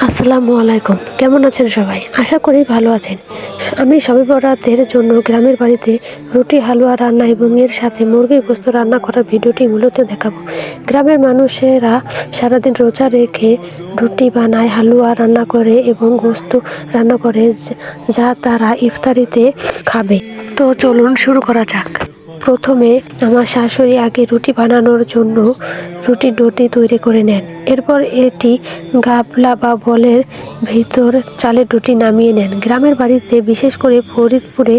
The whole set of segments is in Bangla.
আসসালামু আলাইকুম। কেমন আছেন সবাই? আশা করি ভালো আছেন। আমি সবে বরাতের জন্য গ্রামের বাড়িতে রুটি, হালুয়া রান্না এবং এর সাথে মুরগির গোস্ত রান্না করার ভিডিওটি মূলত দেখাবো। গ্রামের মানুষেরা সারাদিন রোজা রেখে রুটি বানায়, হালুয়া রান্না করে এবং গোস্ত রান্না করে, যা- তারা ইফতারিতে খাবে। তো চলুন শুরু করা যাক। প্রথমে আমার শাশুড়ি আগে রুটি বানানোর জন্য রুটির ডোটি তৈরি করে নেন। এরপর এটি গাবলা বা বলের ভিতর চালের রুটি নামিয়ে নেন। গ্রামের বাড়িতে বিশেষ করে ফরিদপুরে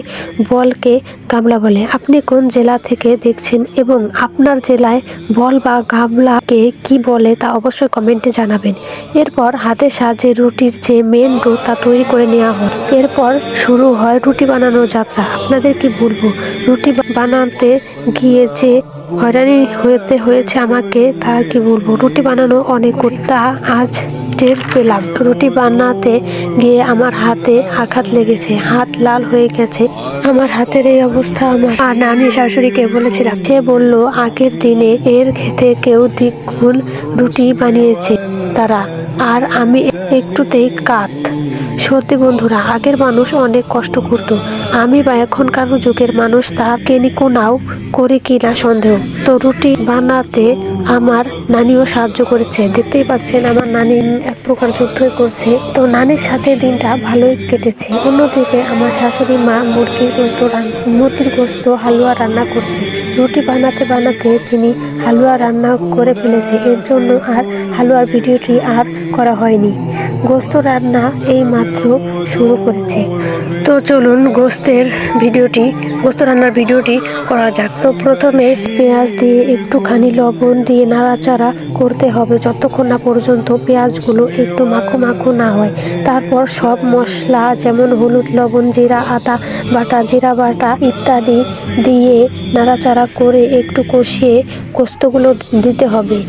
বলকে গামলা বলে। আপনি কোন জেলা থেকে দেখছেন এবং আপনার জেলায় বল বা গামলাকে কি বলে তা অবশ্যই কমেন্টে জানাবেন। এরপর হাতের সাহায্যে রুটির যে মেন ডো তা তৈরি করে নেওয়া হয় এরপর শুরু হয় রুটি বানানোর যাত্রা। আপনাদের কি বলব? রুটি বানাতে গিয়ে যে হয়রানি হতে হয়েছে আমাকে, তা কি বলব? রুটি বানানো অনেক তা আজ টের পেলাম। রুটি বানাতে গিয়ে আমার হাতে আঘাত লেগেছে, হাত লাল হয়ে গেছে। আমার হাতের এই অবস্থা আমার। আর নানি শাশুড়িকে বলেছিলাম, সে বলল, আগের দিনে এর খেতে কেউ দ্বিগুণ রুটি বানিয়েছে তারা। আর আমি একটুতেই কাত। সত্যি বন্ধুরা, আগের মানুষ অনেক কষ্ট করত। আমি বা এখনকার যুগের মানুষ তা কেনিকো নাও করে কিনা সন্দেহ। তো রুটি বানাতে আমার নানিও সাহায্য করেছে। দেখতেই পাচ্ছেন আমার নানি এক প্রকার যুদ্ধই করছে। তো নানির সাথে দিনটা ভালোই কেটেছে। অন্যদিকে আমার শাশুড়ি মা মুরগির গোস্ত মুরগির গোস্ত হালুয়া রান্না করছে। রুটি বানাতে বানাতে তিনি হালুয়া রান্না করে ফেলেছে। এর জন্য আর হালুয়ার ভিডিওটি আর করা হয়নি। গোস্ত রান্না এই মাত্র শুরু করেছে। তো চলুন গোস্তের ভিডিওটি, গোস্ত রান্নার ভিডিওটি করা যাক। তো প্রথমে পেঁয়াজ দিয়ে একটুখানি লবণ দিয়ে নাড়াচাড়া করতে হবে যতক্ষণ না পর্যন্ত পেঁয়াজগুলো একটু মাখো মাখো না হয়। তারপর সব মশলা যেমন হলুদ, লবণ, জিরা, আদা বাটা, জিরা বাটা ইত্যাদি দিয়ে নাড়াচাড়া করে একটু কষিয়ে গোস্তগুলো দিতে হবে।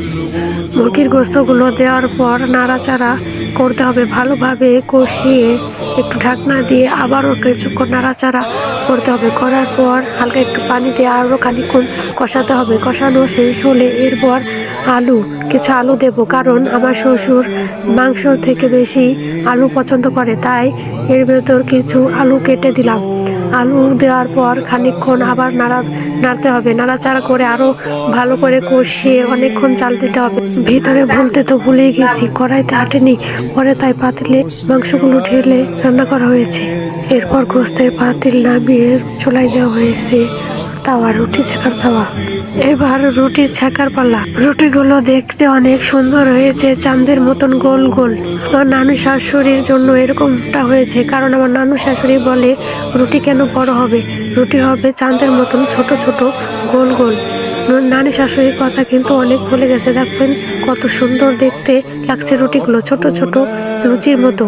মুরগির গোস্তগুলো দেওয়ার পর নাড়াচাড়া করতে হবে। ভালোভাবে কষিয়ে একটু ঢাকনা দিয়ে আবারও কিছুক্ষণ নাড়াচাড়া করতে হবে। করার পর হালকা একটু পানি দিয়ে আরও খানিক্ষণ কষাতে হবে। কষানো শেষ হলে এরপর আলু, কিছু আলু দেব কারণ আমার শ্বশুর মাংস থেকে বেশি আলু পছন্দ করে, তাই এর ভেতর কিছু আলু কেটে দিলাম। আলু দেওয়ার পর খানিকক্ষণ আবার নাড়া নাড়তে হবে। নাড়াচাড়া করে আরও ভালো করে কষিয়ে অনেকক্ষণ চাল দিতে হবে। ভিতরে ভুলতে তো ভুলেই গেছি, কড়াইতে হাঁটেনি। পরে তাই পাতিলে মাংসগুলো ঢেলে রান্না করা হয়েছে। এরপর গোস্তের পাতিল নামিয়ে চলাই দেওয়া হয়েছে। তাওয়া, রুটি শেখার তাওয়া। এবার রুটি ছেঁকার পালা। রুটিগুলো দেখতে অনেক সুন্দর হয়েছে, চাঁদের মতন গোল গোল। আমার নানু শাশুড়ির জন্য এরকমটা হয়েছে, কারণ আমার নানু শাশুড়ি বলে, রুটি কেন বড় হবে? রুটি হবে চাঁদের মতন ছোট ছোট গোল গোল। নানি শাশুড়ির কথা কিন্তু অনেক ভুলে গেছে। দেখবেন কত সুন্দর দেখতে লাগছে রুটিগুলো, ছোট ছোট লুচির মতো।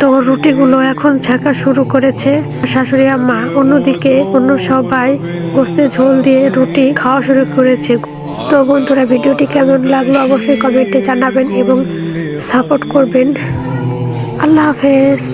তো রুটিগুলো এখন ছাকা শুরু করেছে। শাশুড়ি আম্মা অন্যদিকে অন্য সবাই গোস্তে ঝোল দিয়ে রুটি খাওয়া শুরু করেছে। তো বন্ধুরা ভিডিওটি কেমন লাগল অবশ্যই কমেন্টে জানাবেন এবং সাপোর্ট করবেন। আল্লাহ হাফেজ।